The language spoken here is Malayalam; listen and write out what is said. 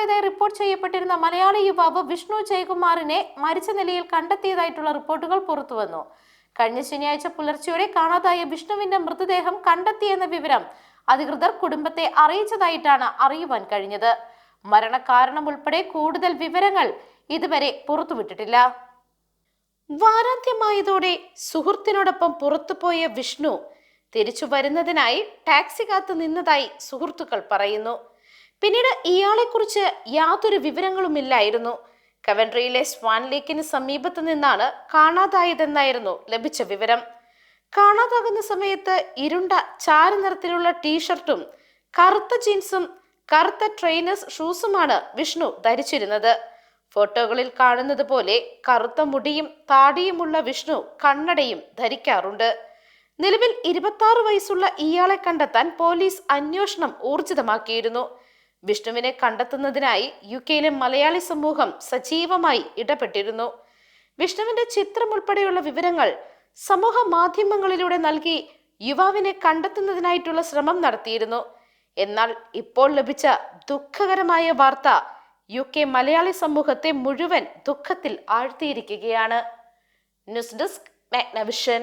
കാണാതായതായി റിപ്പോർട്ട് ചെയ്യപ്പെട്ടിരുന്ന മലയാളി യുവാവ് വിഷ്ണു ജയകുമാറിനെ മരിച്ച നിലയിൽ കണ്ടെത്തിയതായിട്ടുള്ള റിപ്പോർട്ടുകൾ പുറത്തുവന്നു കഴിഞ്ഞ ശനിയാഴ്ച പുലർച്ചെയോടെ കാണാതായ വിഷ്ണുവിന്റെ മൃതദേഹം കണ്ടെത്തിയെന്ന വിവരം അധികൃതർ കുടുംബത്തെ അറിയിച്ചതായിട്ടാണ് അറിയുവാൻ കഴിഞ്ഞത്. മരണകാരണം ഉൾപ്പെടെ കൂടുതൽ വിവരങ്ങൾ ഇതുവരെ പുറത്തുവിട്ടിട്ടില്ല. വാരാന്ത്യമായതോടെ സുഹൃത്തിനോടൊപ്പം പുറത്തുപോയ വിഷ്ണു തിരിച്ചു വരുന്നതിനായി ടാക്സി കാത്തു നിന്നതായി സുഹൃത്തുക്കൾ പറയുന്നു. പിന്നീട് ഇയാളെക്കുറിച്ച് യാതൊരു വിവരങ്ങളുമില്ലായിരുന്നു. കവൻട്രിയിലെ സ്വാൻ ലേക്കിന് സമീപത്ത് നിന്നാണ് കാണാതായതെന്നായിരുന്നു ലഭിച്ച വിവരം. കാണാതാകുന്ന സമയത്ത് ഇരുണ്ട ചാരനിറത്തിലുള്ള ടീഷർട്ടും കറുത്ത ജീൻസും കറുത്ത ട്രെയിനേഴ്സ് ഷൂസുമാണ് വിഷ്ണു ധരിച്ചിരുന്നത്. ഫോട്ടോകളിൽ കാണുന്നത് പോലെ കറുത്ത മുടിയും താടിയുമുള്ള വിഷ്ണു കണ്ണടയും ധരിക്കാറുണ്ട്. നിലവിൽ ഇരുപത്തി വയസ്സുള്ള ഇയാളെ കണ്ടെത്താൻ പോലീസ് അന്വേഷണം ഊർജിതമാക്കിയിരുന്നു. വിഷ്ണുവിനെ കണ്ടെത്തുന്നതിനായി യു കെയിലെ മലയാളി സമൂഹം സജീവമായി ഇടപെട്ടിരുന്നു. വിഷ്ണുവിന്റെ ചിത്രം ഉൾപ്പെടെയുള്ള വിവരങ്ങൾ സമൂഹ മാധ്യമങ്ങളിലൂടെ നൽകി യുവാവിനെ കണ്ടെത്തുന്നതിനായിട്ടുള്ള ശ്രമം നടത്തിയിരുന്നു. എന്നാൽ ഇപ്പോൾ ലഭിച്ച ദുഃഖകരമായ വാർത്ത യു കെ മലയാളി സമൂഹത്തെ മുഴുവൻ ദുഃഖത്തിൽ ആഴ്ത്തിയിരിക്കുകയാണ്. News desk Magnavision.